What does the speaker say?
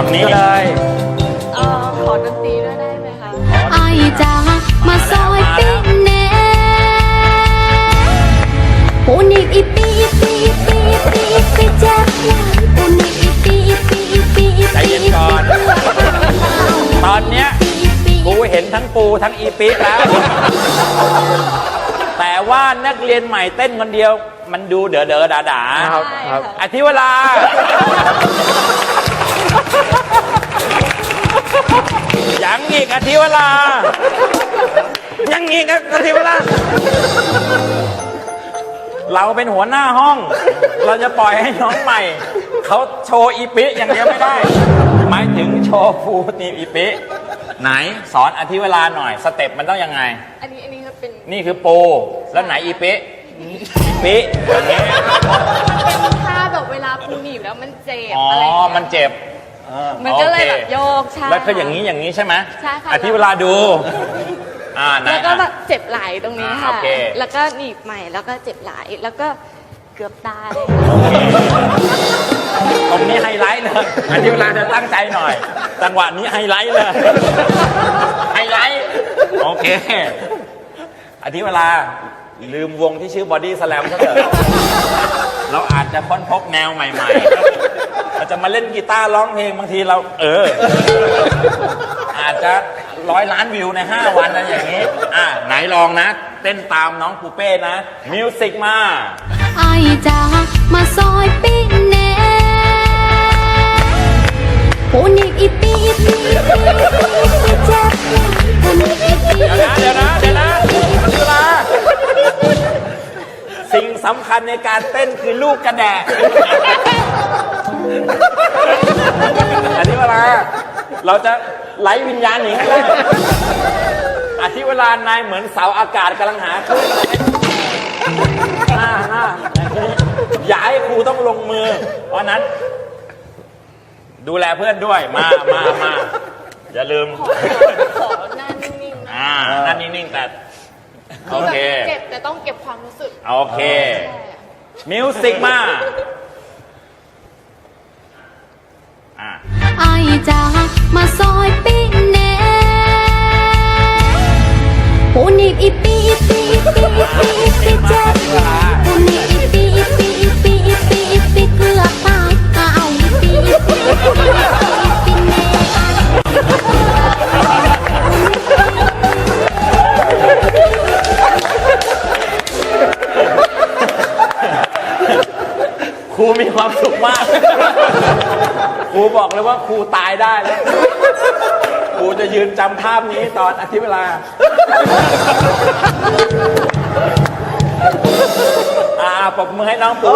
ฝั่งนี้เลยเอ่อขอดนตรีด้วยได้ไหมคะไอจ้ามาซอยปิ้งแหน่ปูนิกอีปีอีปีอีปีอีปีอีปีแจ๊บใหญ่ปูนิกอีปีอีปีอีปีอีใจปีเย็นอีก่อนปีตอนเนี้ยอีปีกูเห็นทั้งปูทั้งอีปิแล้ว แต่ว่านักเรียนใหม่เต้นคนเดียว มันดูเด๋อเด๋อด่าด่าครับใช่ครับค่ะอธิวรา ธิวรายังอีกอธิวราเราเป็นหัวหน้าห้อง เราจะปล่อยให้น้องใหม่ เขาโชว์อีปิอย่างเดียวไม่ได้ หมายถึงโชว์ฟูตีมอีปิไหนสอนอธิเวลาหน่อย สเต็ปมันต้องยังไง อันนี้อันนี้ก็เป็นนี่คือปูแล้วไหนอีปิอีปิอย่างเงี้ยเป็นท่าแบบเวลาปูหนีบแล้วมันเจ็บอ๋ออะไรอย่างเงี้ยมันเจ็บ มันก็เลยโอคแบบโยกใช่แล้วก็อย่างนี้ อย่างนี้ใช่ไหมใช่ค่ะอธิเวลาดู อ่าไหนแล้วก็แบอะบเจ็บไหล่ตรงนี้อ่าค่ะ โอเค แล้วก็หนีบใหม่แล้วก็เจ็บไหล่แล้วก็เกือบตาย ตรงนี้ไฮไลท์เลยอธิเวลาจะตั้งใจหน่อย จังหวะนี้ไฮไลท์เลย ไฮไลท์ โอเคอธิเวลาลืมวงที่ชื่อบอดี้สแลมซะเถอะเราอาจจะค้นพบแนวใหม่ๆเรา จะมาเล่นกีตาร์ร้องเพลงบางทีเรา เออ อาจจะร้อยล้านวิวใน 5 วันอะไรอย่างนี้ อะไหนลองนะ เต้นตามน้องปูเป้นะมิวสิกมาไอจ้ามาซอยปิ้งแหน่ปูนิกอีปีอีปีอีปีอีปีแจ๊บใหญ่ปูนิกอีปีเดี๋ยวนะเดี๋ยวนะเดี๋ยวนะเวลาสิ่งสำคัญในการเต้นคือลูกกระแดะ อันนี้เวลา เราจะไล่วิญญาณหนีให้ได้อาทิเวลานายเหมือนเสาอากาศกำลังหาขึ้นหน้าหน้าอย่าให้ครูต้องลงมือ เพราะนั้น ดูแลเพื่อนด้วย มามามาอย่าลืม ขอหน้านิ่งๆนะอ่านั่นนิ่งๆแต่ โอเค เจ็บแต่ต้องเก็บความรู้สึก โอเค มิวสิกมา อ่าไอจ้ามาซอยปิ้งแหน่ปูนิบอีปิ้ง รูมีความสุขมาก ครูบอกเลยว่าครูตายได้แล้ว ครูจะยืนจำภาพนี้ตอนอาทิตย์เวลา อ่าปรบมือให้น้องปู